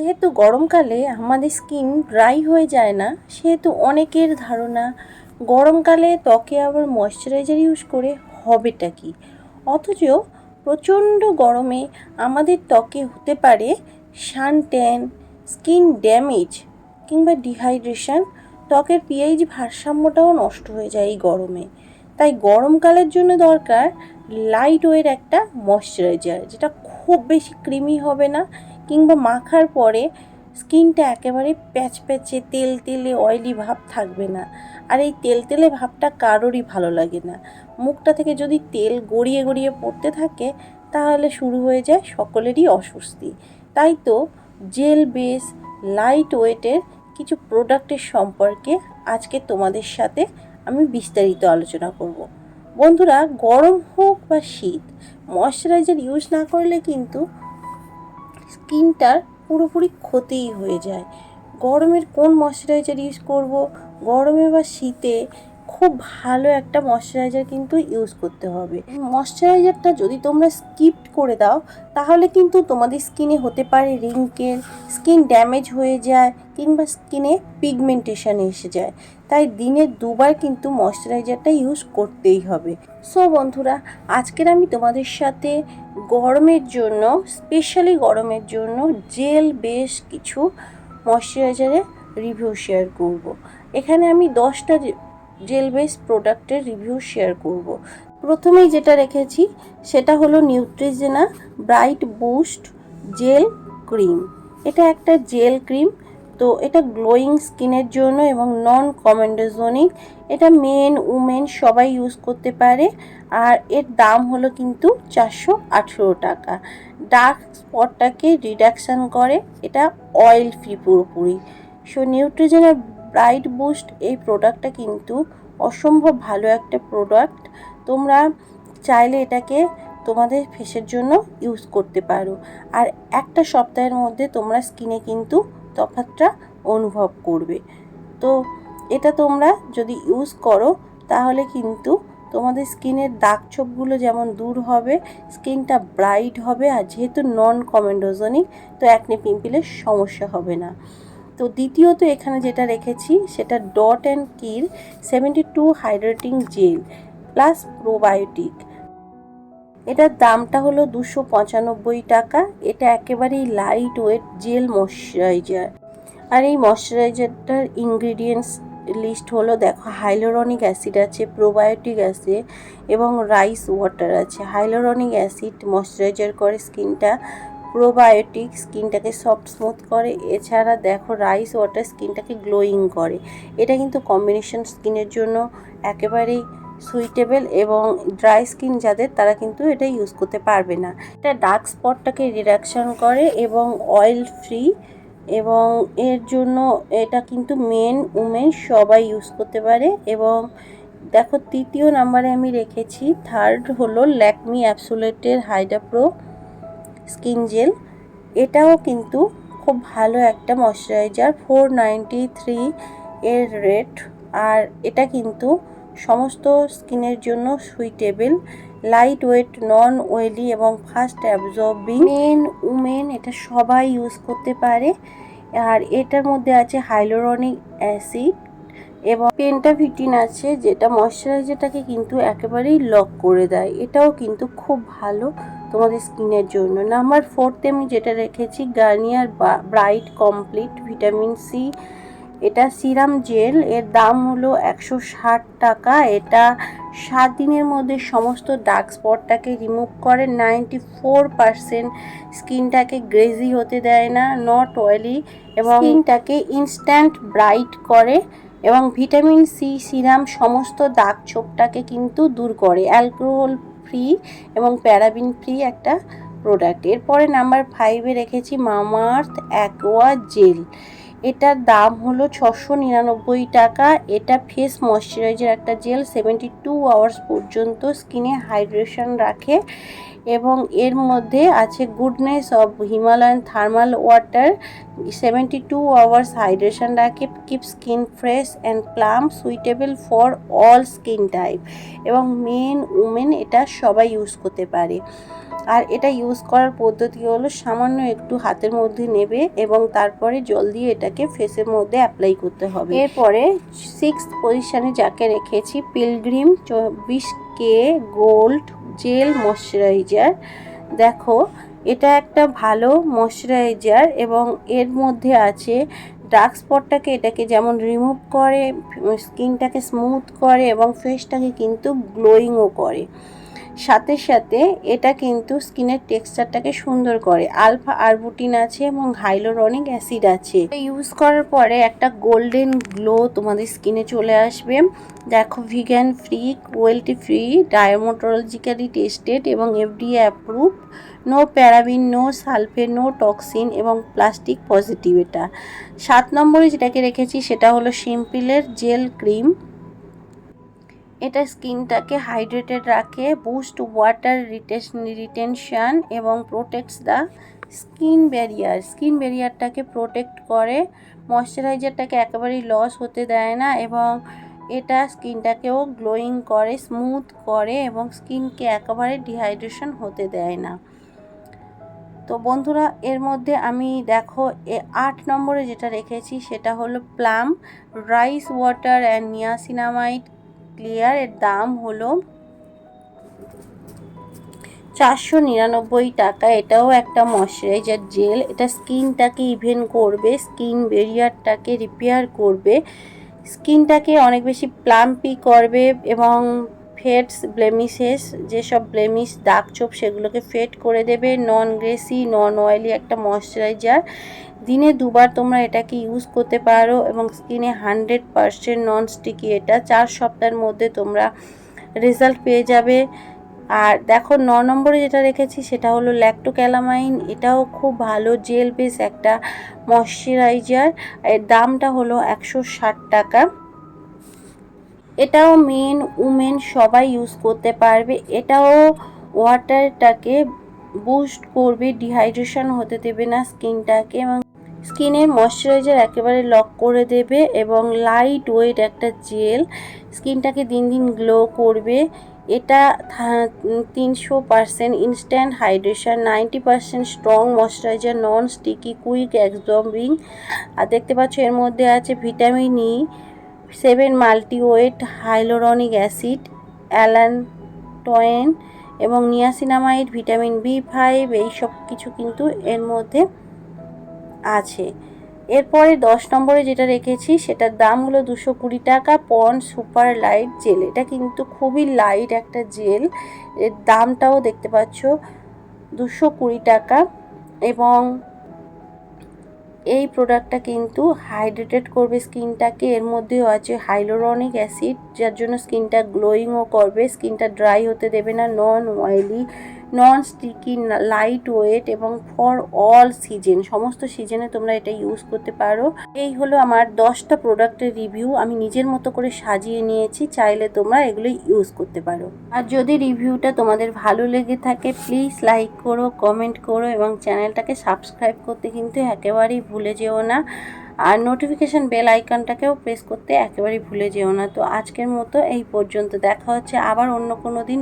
যেহেতু গরমকালে আমাদের স্কিন ড্রাই হয়ে যায় না, সেহেতু অনেকের ধারণা গরমকালে ত্বকে আবার ময়শ্চারাইজার ইউজ করে হবেটা কি? অথচ প্রচণ্ড গরমে আমাদের ত্বকে হতে পারে সান ট্যান স্কিন ড্যামেজ কিংবা ডিহাইড্রেশন ত্বকের পিএইচ ভারসাম্যটাও নষ্ট হয়ে যায় এই গরমে। তাই গরমকালের জন্য দরকার লাইট ওয়ের একটা ময়শ্চারাইজার যেটা খুব বেশি ক্রিমি হবে না কিংবা মাখার পরে স্কিনটা একেবারে প্যাচ প্যাচে তেল তেলে অয়েলি ভাব থাকবে না। আর এই তেল তেলে ভাবটা কারোরই ভালো লাগে না। মুখটা থেকে যদি তেল গড়িয়ে গড়িয়ে পড়তে থাকে, তাহলে শুরু হয়ে যায় সকলেরই অস্বস্তি। তাই তো জেল বেস লাইট ওয়েটের কিছু প্রোডাক্টের সম্পর্কে আজকে তোমাদের সাথে আমি বিস্তারিত আলোচনা করব। বন্ধুরা, গরম হোক বা শীত ময়শ্চারাইজার ইউজ না করলে কিন্তু স্কিনটার পুরোপুরি ক্ষতিই হয়ে যায়। গরমের কোন ময়শ্চারাইজার ইউজ করব? গরমে বা শীতে খুব ভালো একটা ময়শ্চারাইজার কিন্তু ইউজ করতে হবে। ময়শ্চারাইজারটা যদি তোমরা স্কিপ করে দাও, তাহলে কিন্তু তোমাদের স্কিনে হতে পারে রিঙ্কেল, স্কিন ড্যামেজ হয়ে যায় কিংবা স্কিনে পিগমেন্টেশন এসে যায়। তাই দিনে দুবার কিন্তু ময়শ্চারাইজারটা ইউজ করতেই হবে সো বন্ধুরা, আজকের আমি তোমাদের সাথে গরমের জন্য স্পেশালি গরমের জন্য জেল বেশ কিছু ময়শ্চারাইজারের রিভিউ শেয়ার করব। এখানে আমি দশটা জেল বেস প্রোডাক্টের রিভিউ শেয়ার করব। প্রথমেই যেটা রেখেছি, সেটা হলো Neutrogena bright boost gel cream এটা একটা জেল ক্রিম তো এটা গ্লোয়িং স্কিনের জন্য এবং নন কমেন্ডোজনিক এটা মেন উমেন সবাই ইউজ করতে পারে। আর এর দাম হলো কিন্তু চারশো আঠেরো টাকা। ডার্ক স্পটটাকে রিডাকশান করে, এটা অয়েল ফ্রি পুরোপুরি। সো নিউট্রিজেনের ব্রাইট বুস্ট এই প্রোডাক্টটা কিন্তু অসম্ভব ভালো একটা প্রোডাক্ট তোমরা চাইলে এটাকে তোমাদের ফেসের জন্য ইউজ করতে পারো। আর একটা সপ্তাহের মধ্যে তোমরা স্কিনে কিন্তু তফাৎটা অনুভব করবে। তো এটা তোমরা যদি ইউজ করো, তাহলে কিন্তু তোমাদের স্কিনের দাগ ছোপগুলো যেমন দূর হবে স্কিনটা ব্রাইট হবে, আর যেহেতু নন কমেন্ডোজনিক তো একনি পিম্পলের সমস্যা হবে না। তো দ্বিতীয়ত এখানে যেটা রেখেছি, সেটা dot and key seventy two hydrating gel plus probiotic এটার দামটা হলো দুশো পঁচানব্বই টাকা। এটা একেবারেই লাইট ওয়েট জেল ময়শ্চারাইজার আর এই ময়শ্চারাইজারটার ইনগ্রিডিয়েন্টস লিস্ট হলো, দেখো হাইলোরনিক অ্যাসিড আছে প্রোবায়োটিক আছে এবং রাইস ওয়াটার আছে। হাইলোরনিক অ্যাসিড ময়শ্চারাইজার করে স্কিনটা প্রোবায়োটিক স্কিনটাকে সফট স্মুথ করে। এছাড়া দেখো রাইস ওয়াটার স্কিনটাকে গ্লোয়িং করে। এটা কিন্তু কম্বিনেশন স্কিনের জন্য একেবারেই সুইটেবল এবং ড্রাই স্কিন যাদের, তারা কিন্তু এটা ইউজ করতে পারবে না। এটা ডার্ক স্পটটাকে রিডাকশন করে এবং অয়েল ফ্রি এবং এর জন্য এটা কিন্তু মেন উমেন সবাই ইউজ করতে পারে এবং দেখো তৃতীয় নাম্বারে আমি রেখেছি, থার্ড হলো ল্যাকমি অ্যাপসুলেটের হাইডা প্রো স্কিন জেল। এটাও কিন্তু খুব ভালো একটা ময়শ্চারাইজার, ফোর নাইনটি থ্রি এর রেট। আর এটা কিন্তু সমস্ত স্কিনের জন্য suitable light weight non oily এবং ফাস্ট অ্যাবজর্বিং মেন উমেন এটা সবাই ইউজ করতে পারে। আর এটার মধ্যে আছে হাইলোরনিক অ্যাসিড এবং পেন্টাভিটিন আছে, যেটা ময়শ্চারাইজারটাকে কিন্তু একেবারেই লক করে দেয়। এটাও কিন্তু খুব ভালো তোমাদের স্কিনের জন্য। নাম্বার ফোর্থে আমি যেটা রেখেছি Garnier bright complete vitamin C এটা সিরাম জেল, এর দাম হলো একশো ষাট টাকা। এটা সাত দিনের মধ্যে সমস্ত ডার্ক স্পটটাকে রিমুভ করে নাইনটি ফোর পারসেন্ট স্কিনটাকে গ্রেজি হতে দেয় না নট অয়েলি এবং স্কিনটাকে ইনস্ট্যান্ট ব্রাইট করে, এবং ভিটামিন সি সিরাম সমস্ত দাগ ছোপটাকে কিন্তু দূর করে। অ্যালকোহল ফ্রি এবং প্যারাবিন ফ্রি একটা প্রোডাক্ট এরপরে নাম্বার ফাইভে রেখেছি মামার্থ অ্যাকোয়া জেল এটার দাম হলো ছশো নিরানব্বই টাকা। এটা ফেস ময়শ্চারাইজার একটা জেল সেভেন্টি টু আওয়ার্স পর্যন্ত স্কিনে হাইড্রেশন রাখে। এবং এর মধ্যে আছে goodness of Himalayan thermal water seventy two hours hydration রাখে keep skin fresh and plump suitable for all skin type এবং মেন উমেন এটা সবাই ইউজ করতে পারে। আর এটা ইউজ করার পদ্ধতি হলো সামান্য একটু হাতের মধ্যে নেবে এবং তারপরে জল দিয়ে এটাকে ফেসের মধ্যে অ্যাপ্লাই করতে হবে। এরপরে সিক্স পজিশানে যাকে রেখেছি পিলগ্রিম চব্বিশ কে গোল্ড জেল ময়শ্চারাইজার? দেখো, এটা একটা ভালো ময়শ্চারাইজার এবং এর মধ্যে আছে ডার্ক স্পটটাকে, এটাকে যেমন রিমুভ করে, স্কিনটাকে স্মুথ করে এবং ফেসটাকে কিন্তু গ্লোয়িংও করে। সাথে সাথে এটা কিন্তু স্কিনের টেক্সচারটাকে সুন্দর করে। আলফা আরবুটিন আছে এবং হাইলোরনিক অ্যাসিড আছে। ইউজ করার পরে একটা গোল্ডেন গ্লো তোমাদের স্কিনে চলে আসবে। দেখো vegan free cruelty free dermatologically tested এবং FDA approve no paraben no sulphate no toxin এবং প্লাস্টিক পজিটিভ এটা। সাত নম্বরে যেটাকে রেখেছি সেটা হলো সিম্পিলের জেল ক্রিম এটা স্কিনটাকে হাইড্রেটেড রাখে বুস্ট ওয়াটার রিটেনশন এবং protects the skin barrier skin ব্যারিয়ারটাকে protect করে ময়শ্চারাইজারটাকে একেবারেই লস হতে দেয় না এবং এটা স্কিনটাকেও গ্লোয়িং করে স্মুথ করে এবং স্কিনকে একেবারে ডিহাইড্রেশন হতে দেয় না। তো বন্ধুরা, এর মধ্যে আমি দেখো, এ আট নম্বরে যেটা রেখেছি সেটা হলো Plum rice water and niacinamide clear এর দাম হলো চারশো নিরানব্বই টাকা। এটাও একটা ময়শ্চারাইজার জেল এটা স্কিনটাকে ইভেন করবে স্কিন বেরিয়ারটাকে রিপেয়ার করবে। স্কিনটাকে অনেক বেশি প্লাম্পি করবে এবং ফেটস, ব্লেমিশেস, যেসব ব্লেমিশ দাগ চোপ সেগুলোকে ফেট করে দেবে, নন গ্রেসি, নন অয়েলি একটা ময়শ্চারাইজার। দিনে দুবার তোমরা এটাকে ইউজ করতে পারো এবং স্কিনে হান্ড্রেড পারসেন্ট নন স্টিকি এটা। চার সপ্তাহের মধ্যে তোমরা রেজাল্ট পেয়ে যাবে। আর দেখো, ন নম্বরে যেটা রেখেছি সেটা হলো ল্যাক্টোক্যালামাইন এটাও খুব ভালো জেল বেস একটা ময়শ্চারাইজার। এর দামটা হলো একশো ষাট টাকা। এটাও মেন উমেন সবাই ইউজ করতে পারবে। এটাও ওয়াটারটাকে বুস্ট করবে ডিহাইড্রেশন হতে দেবে না স্কিনটাকে এবং স্কিনের ময়শ্চারাইজার একেবারে লক করে দেবে এবং লাইট ওয়েট একটা জেল স্কিনটাকে দিন দিন গ্লো করবে। এটা তিনশো percent instant hydration ninety percent strong moisturiser non sticky quick absorbing আর দেখতে পাচ্ছ এর মধ্যে আছে vitamin E seven multiweight hyaluronic acid, allantoin এবং নিয়াসিনামাইড, ভিটামিন বি ফাইভ এইসব কিছু কিন্তু এর মধ্যে আছে। এরপরে দশ নম্বরে যেটা রেখেছি, সেটার দাম হলো দুশো কুড়ি টাকা পন সুপার লাইট জেল। এটা কিন্তু খুবই লাইট একটা জেল। এর দামটাও দেখতে পাচ্ছ, দুশো কুড়ি টাকা এবং এই প্রোডাক্টটা কিন্তু হাইড্রেটেড করবে স্কিনটাকে এর মধ্যেও আছে হাইলোরনিক অ্যাসিড যার জন্য স্কিনটা গ্লোয়িংও করবে। স্কিনটা ড্রাই হতে দেবে না non oily non sticky lightweight এবং ফর অল সিজন সমস্ত সিজনে তোমরা এটা ইউজ করতে পারো। এই হলো আমার দশটা প্রোডাক্টের রিভিউ আমি নিজের মতো করে সাজিয়ে নিয়েছি, চাইলে তোমরা এগুলো ইউজ করতে পারো। আর যদি রিভিউটা তোমাদের ভালো লেগে থাকে প্লিজ লাইক করো কমেন্ট করো এবং চ্যানেলটাকে সাবস্ক্রাইব করতে কিন্তু একেবারেই ভুলে যেও না। আর নোটিফিকেশান বেল আইকনটাকেও প্রেস করতে একেবারেই ভুলে যেও না। তো আজকের মতো এই পর্যন্ত, দেখা হচ্ছে আবার অন্য কোনো দিন।